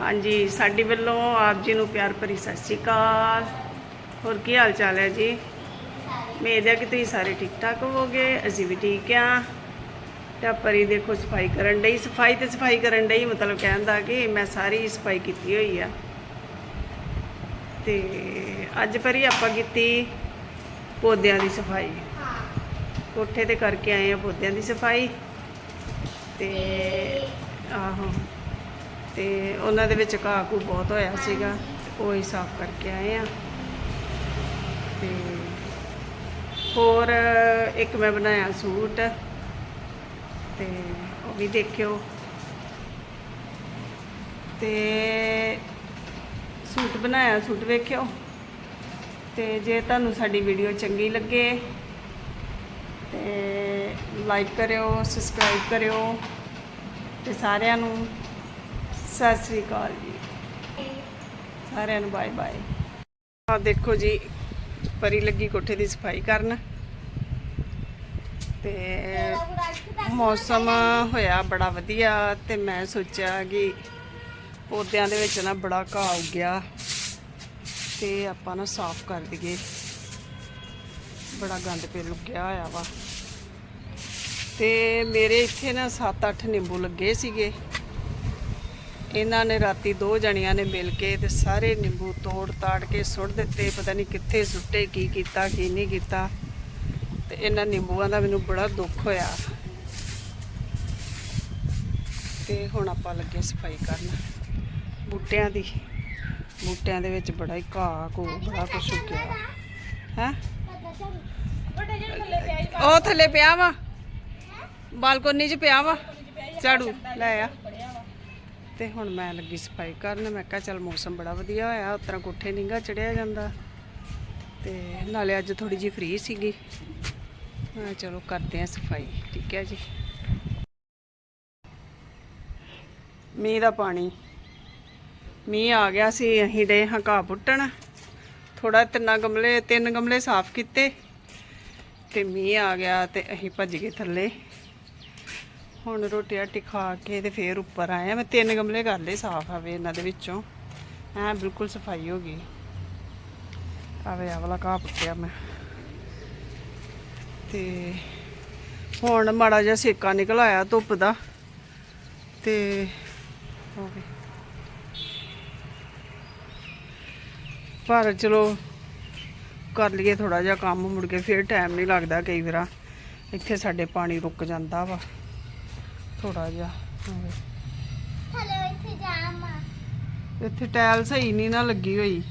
ਹਾਂਜੀ, ਸਾਡੀ ਵੱਲੋਂ ਆਪ ਜੀ ਨੂੰ ਪਿਆਰ ਭਰੀ ਸਤਿ ਸ਼੍ਰੀ ਅਕਾਲ। ਹੋਰ ਕੀ ਹਾਲ ਚਾਲ ਹੈ ਜੀ? ਉਮੀਦ ਹੈ ਕਿ ਤੁਸੀਂ ਸਾਰੇ ਠੀਕ ਠਾਕ ਹੋਵੋਗੇ, ਅਸੀਂ ਵੀ ਠੀਕ ਆ ਤਾਂ ਆਹ ਪਰੀ ਦੇਖੋ ਸਫ਼ਾਈ ਕਰਨ ਲਈ ਸਫ਼ਾਈ ਤੇ ਸਫ਼ਾਈ ਕਰਨ ਡਈ, ਮਤਲਬ ਕਹਿਣ ਦਾ ਕਿ ਮੈਂ ਸਾਰੀ ਸਫ਼ਾਈ ਕੀਤੀ ਹੋਈ ਆ। ਤੇ ਅੱਜ ਪਰੀ ਆਪਾਂ ਕੀਤੀ ਪੌਦਿਆਂ ਦੀ ਸਫ਼ਾਈ। ਕੋਠੇ ਤੇ ਕਰਕੇ ਆਏ ਆ ਪੌਦਿਆਂ ਦੀ ਸਫ਼ਾਈ। ਤੇ ਆਹੋ। ਤੇ ਉਹਨਾਂ ਦੇ ਵਿੱਚ ਘਾਹ ਘੂ ਬਹੁਤ ਹੋਇਆ ਸੀਗਾ। ਤੇ ਉਹ ਹੀ ਸਾਫ਼ ਕਰਕੇ ਆਏ ਆ। ਤੇ ਹੋਰ ਇੱਕ ਮੈਂ ਬਣਾਇਆ ਸੂਟ। ਤੇ ਉਹ ਵੀ ਦੇਖਿਓ। ਤੇ ਸੂਟ ਬਣਾਇਆ, ਸੂਟ ਵੇਖਿਓ। ਤੇ ਜੇ ਤੁਹਾਨੂੰ ਸਾਡੀ ਵੀਡੀਓ ਚੰਗੀ ਲੱਗੇ, ਤੇ ਲਾਈਕ ਕਰਿਓ ਸਬਸਕ੍ਰਾਈਬ ਕਰਿਓ। ਤੇ ਸਾਰਿਆਂ ਨੂੰ ਸਤਿ ਸ੍ਰੀ ਅਕਾਲ ਜੀ। ਸਾਰਿਆਂ ਨੂੰ ਬਾਏ ਬਾਏ ਆ ਦੇਖੋ ਜੀ, ਪਰੀ ਲੱਗੀ ਕੋਠੇ ਦੀ ਸਫ਼ਾਈ ਕਰਨ। ਤੇ ਮੌਸਮ ਹੋਇਆ ਬੜਾ ਵਧੀਆ ਤੇ ਮੈਂ ਸੋਚਿਆ ਕਿ ਪੌਦਿਆਂ ਦੇ ਵਿੱਚ ਨਾ ਬੜਾ ਘਾਹ ਉੱਗਿਆ ਤੇ ਆਪਾਂ ਨਾ ਸਾਫ਼ ਕਰ ਦਈਏ। ਬੜਾ ਗੰਦ ਪੇ ਲੁੱਗਿਆ ਹੋਇਆ ਵਾ। ਤੇ ਮੇਰੇ ਇੱਥੇ ਨਾ 7-8 ਨਿੰਬੂ ਲੱਗੇ ਸੀਗੇ। ਇਹਨਾਂ ਨੇ ਰਾਤੀ ਦੋ ਜਣਿਆਂ ਨੇ ਮਿਲ ਕੇ ਤੇ ਸਾਰੇ ਨਿੰਬੂ ਤੋੜ ਤਾੜ ਕੇ ਸੁੱਟ ਦਿੱਤੇ, ਪਤਾ ਨਹੀਂ ਕਿੱਥੇ ਸੁੱਟੇ, ਕੀ ਕੀਤਾ, ਕੀ ਨਹੀਂ ਕੀਤਾ। ਤੇ ਇਹਨਾਂ ਨਿੰਬੂਆਂ ਦਾ ਮੈਨੂੰ ਬੜਾ ਦੁੱਖ ਹੋਇਆ। ਤੇ ਹੁਣ ਆਪਾਂ ਲੱਗੇ ਸਫ਼ਾਈ ਕਰਨ। ਬੂਟਿਆਂ ਦੀ, ਬੂਟਿਆਂ ਦੇ ਵਿੱਚ ਬੜਾ ਹੀ ਘਾਹ ਕੋ ਬੜਾ ਕੁਛ ਉੱਗਿਆ। ਹੈ? ਉਹ ਥੱਲੇ ਪਿਆ ਵਾ। ਬਾਲਕੋਨੀ 'ਚ ਪਿਆ ਵਾ। ਝਾੜੂ ਲੈ ਆ। ਤੇ ਹੁਣ ਮੈਂ ਲੱਗੀ ਸਫ਼ਾਈ ਕਰਨ। ਮੈਂ ਕਿਹਾ ਚੱਲ ਮੌਸਮ ਬੜਾ ਵਧੀਆ ਹੋਇਆ, ਉਸ ਤਰ੍ਹਾਂ ਕੋਠੇ ਨਿੰਗਾ ਚੜਿਆ ਜਾਂਦਾ। ਤੇ ਨਾਲੇ ਅੱਜ ਥੋੜੀ ਜੀ ਫ੍ਰੀ ਸੀਗੀ। ਮੈਂ ਚਲੋ ਕਰਦੇ ਆ ਸਫ਼ਾਈ, ਠੀਕ ਹੈ ਜੀ। ਮੀਂਹ ਦਾ ਪਾਣੀ। ਮੀਂਹ ਆ ਗਿਆ ਸੀ, ਅਸੀਂ ਡੇ ਹਾਂ ਘਾਹ ਪੁੱਟਣ। ਥੋੜਾ ਤਿੰਨਾਂ ਗਮਲੇ, ਤਿੰਨ ਗਮਲੇ ਸਾਫ਼ ਕੀਤੇ। ਤੇ ਮੀਂਹ ਆ ਗਿਆ ਤੇ ਅਸੀਂ ਭੱਜ ਗਏ ਥੱਲੇ। ਹੁਣ ਰੋਟੀ ਆਟੀ ਖਾ ਕੇ ਤੇ ਫੇਰ ਉੱਪਰ ਆਇਆ ਮੈਂ ਤਿੰਨ ਗਮਲੇ ਕਰ ਲਏ ਸਾਫ਼ ਆਵੇ ਇਹਨਾਂ ਦੇ ਵਿੱਚੋਂ। ਐ ਬਿਲਕੁਲ ਸਫ਼ਾਈ ਹੋ ਗਈ। ਆਵੇ ਆ ਵਾਲਾ ਘਾਹ ਪੁੱਟਿਆ ਮੈਂ। ਤੇ ਹੁਣ ਮਾੜਾ ਜਿਹਾ ਸੇਕਾ ਨਿਕਲ ਆਇਆ ਧੁੱਪ ਦਾ। ਤੇ ਹੋਵੇ ਪਰ ਚਲੋ ਕਰ ਲਈਏ ਥੋੜਾ ਜਿਹਾ ਕੰਮ, ਮੁੜ ਕੇ ਫਿਰ ਟਾਈਮ ਨਹੀਂ ਲੱਗਦਾ ਕਈ ਵਾਰ। ਇੱਥੇ ਸਾਡੇ ਪਾਣੀ ਰੁਕ ਜਾਂਦਾ ਵਾ। ਥੋੜਾ ਜਿਹਾ। ਹਲੋ ਇੱਥੇ ਜਾਮ ਇੱਥੇ ਟਾਇਲ ਸਹੀ ਨਹੀਂ ਨਾ ਲੱਗੀ ਹੋਈ।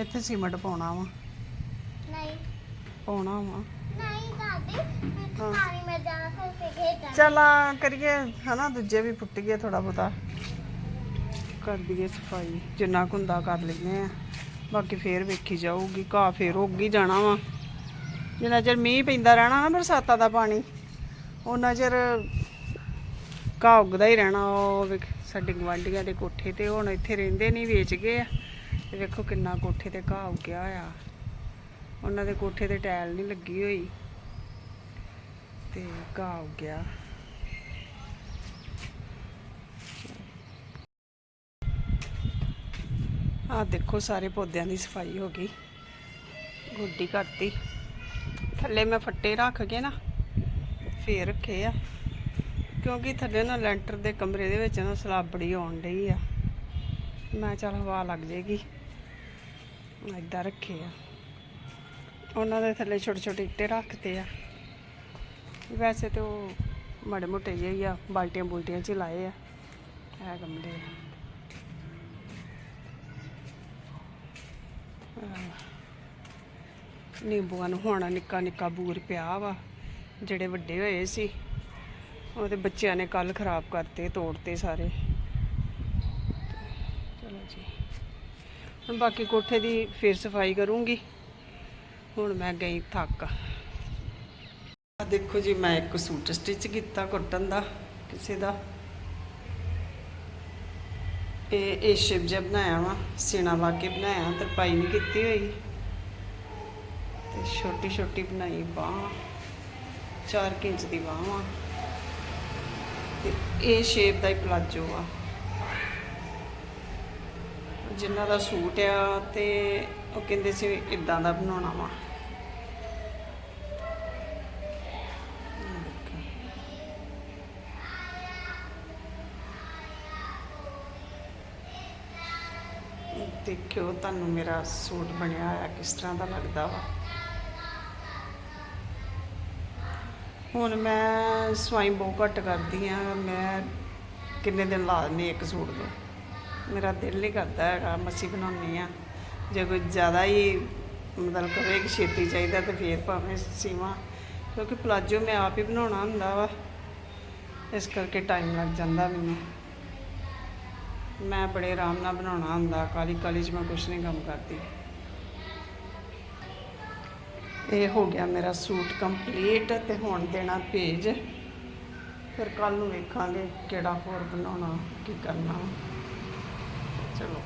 ਇੱਥੇ ਸੀਮੈਂਟ ਪਾਉਣਾ ਵਾ। ਨਹੀਂ। ਪਾਉਣਾ ਵਾ। ਨਹੀਂ ਦਾਦੀ ਮੈਂ ਹਾਂ। ਪਾਣੀ ਮੈਂ ਜਾਣਾ ਫਿਰ ਸੇ ਖੇਡਾਂ ਚਲਾ ਕਰੀਏ ਹਨਾ ਦੂਜੇ ਵੀ ਫੁੱਟ ਗਏ ਥੋੜਾ ਬਹੁਤਾ। ਕਰ ਦਈਏ ਸਫ਼ਾਈ ਜਿੰਨਾ ਕੁ ਹੁੰਦਾ ਕਰ ਲੈਨੇ ਆ। ਬਾਕੀ ਫੇਰ ਵੇਖੀ ਜਾਊਗੀ ਘਾਹ ਫੇਰ ਉੱਗ ਜਾਣਾ ਵਾ। ਜਿੰਨਾ ਚਿਰ ਮੀਂਹ ਪੈਂਦਾ ਰਹਿਣਾ ਨਾ ਬਰਸਾਤਾਂ ਦਾ ਪਾਣੀ ਉਹਨਾਂ ਚਿਰ ਘਾਹ ਉੱਗਦਾ ਹੀ ਰਹਿਣਾ, ਉਹ ਵੇਖ ਸਾਡੇ ਗਵਾਂਢੀਆਂ ਦੇ ਕੋਠੇ ਤੇ, ਹੁਣ ਇੱਥੇ ਰਹਿੰਦੇ ਨਹੀਂ ਵੇਚ ਗਏ ਆ। ਤੇ ਵੇਖੋ ਕਿੰਨਾ ਕੋਠੇ ਤੇ ਘਾਹ ਉੱਗਿਆ ਹੋਇਆ। ਉਹਨਾਂ ਦੇ ਕੋਠੇ ਤੇ ਟਾਇਲ ਨਹੀਂ ਲੱਗੀ ਹੋਈ। ਤੇ ਘਾਹ ਉੱਗਿਆ। ਆਹ ਦੇਖੋ ਸਾਰੇ ਪੌਦਿਆਂ ਦੀ ਸਫ਼ਾਈ ਹੋ ਗਈ। ਗੋਡੀ ਕਰਤੀ। ਥੱਲੇ ਮੈਂ ਫੱਟੇ ਰੱਖ ਕੇ ਨਾ, ਫੇਰ ਰੱਖੇ ਆ। ਕਿਉਂਕਿ ਥੱਲੇ ਨਾ ਲੈਂਟਰ ਦੇ ਕਮਰੇ ਦੇ ਵਿੱਚ ਨਾ ਸਲਾਬ ਬੜੀ ਆਉਣ ਡਈ ਆ। ਮੈਂ ਚੱਲ ਹਵਾ ਲੱਗ ਜੇਗੀ। ਏਦਾਂ ਰੱਖੇ ਆ। ਉਹਨਾਂ ਦੇ ਥੱਲੇ ਛੋਟੇ ਛੋਟੇ ਇੱਟੇ ਰੱਖਤੇ ਆ। ਵੈਸੇ ਤੇ ਉਹ ਮਾੜੇ ਮੋਟੇ ਜਿਹੇ ਹੀ ਆ, ਬਾਲਟੀਆਂ ਬੁਲਟੀਆਂ ਚ ਹੀ ਲਾਏ ਆ। ਇਹ ਗਮਲੇ ਨਿੰਬੂਆਂ ਨੂੰ ਹੋਣਾ ਨਿੱਕਾ ਨਿੱਕਾ ਬੂਰ ਪਿਆ ਵਾ, ਜਿਹੜੇ ਵੱਡੇ ਹੋਏ ਸੀ। ਉਹਦੇ ਬੱਚਿਆਂ ਨੇ ਕੱਲ ਖਰਾਬ ਕਰਤੇ, ਤੋੜਤੇ ਸਾਰੇ। ਚਲੋ ਜੀ। ਹੁਣ ਬਾਕੀ ਕੋਠੇ ਦੀ ਫੇਰ ਸਫ਼ਾਈ ਕਰੂੰਗੀ। ਹੁਣ ਮੈਂ ਗਈ ਥੱਕ। ਆ ਦੇਖੋ ਜੀ, ਮੈਂ ਇੱਕ ਸੂਟ ਸਟਿਚ ਕੀਤਾ ਕਾਟਨ ਦਾ, ਕਿਸੇ ਦਾ। ਇਹ ਇਹ ਸ਼ਿਪ ਜਿਹਾ ਬਣਾਇਆ ਵਾ, ਸੀਨਾ ਲਾ ਕੇ ਬਣਾਇਆ, ਤਰਪਾਈ ਨਹੀਂ ਕੀਤੀ ਹੋਈ। ਤੇ ਛੋਟੀ ਛੋਟੀ ਬਣਾਈ ਬਾਹ 4 ਇੰਚ ਦੀ ਬਾਹ ਵਾ। ਇਹ ਸ਼ੇਪ ਦਾ ਹੀ ਪਲਾਜੋ ਆ। ਜਿਨ੍ਹਾਂ ਦਾ ਸੂਟ ਆ ਤੇ ਉਹ ਕਹਿੰਦੇ ਸੀ ਇਦਾਂ ਦਾ ਬਣਾਉਣਾ ਵਾ। ਦੇਖਿਓ ਤੁਹਾਨੂੰ ਮੇਰਾ ਸੂਟ ਬਣਿਆ ਹੋਇਆ ਕਿਸ ਤਰ੍ਹਾਂ ਦਾ ਲੱਗਦਾ ਵਾ। ਹੁਣ ਮੈਂ ਸਵਾਈ ਬਹੁਤ ਘੱਟ ਕਰਦੀ ਆ, ਮੈਂ ਕਿੰਨੇ ਦਿਨ ਲਾ ਦਿੰਦੀ ਇੱਕ ਸੂਟ ਨੂੰ। ਮੇਰਾ ਦਿਲ ਨਹੀਂ ਕਰਦਾ ਹੈਗਾ, ਮੱਸੀ ਬਣਾਉਣੀ ਆ। ਜੇ ਕੋਈ ਜ਼ਿਆਦਾ ਹੀ ਮਤਲਬ ਕਵੇ ਕਿ ਛੇਤੀ ਚਾਹੀਦਾ ਤਾਂ ਫੇਰ ਭਾਵੇਂ ਸੀਵਾਂ, ਕਿਉਂਕਿ ਪਲਾਜੋ ਮੈਂ ਆਪ ਹੀ ਬਣਾਉਣਾ ਹੁੰਦਾ ਵਾ। ਇਸ ਕਰਕੇ ਟਾਈਮ ਲੱਗ ਜਾਂਦਾ ਮੈਨੂੰ। ਮੈਂ ਬੜੇ ਆਰਾਮ ਨਾਲ ਬਣਾਉਣਾ ਹੁੰਦਾ ਕਾਲੀ ਕਾਲੀ ਚ ਮੈਂ ਕੁਛ ਨਹੀਂ ਕੰਮ ਕਰਦੀ। ਇਹ ਹੋ ਗਿਆ ਮੇਰਾ ਸੂਟ ਕੰਪਲੀਟ ਤੇ ਹੁਣ ਦੇਣਾ ਭੇਜ ਫਿਰ ਕੱਲ ਨੂੰ ਵੇਖਾਂਗੇ ਕਿਹੜਾ ਹੋਰ ਬਣਾਉਣਾ, ਕੀ ਕਰਨਾ। ਚਲੋ।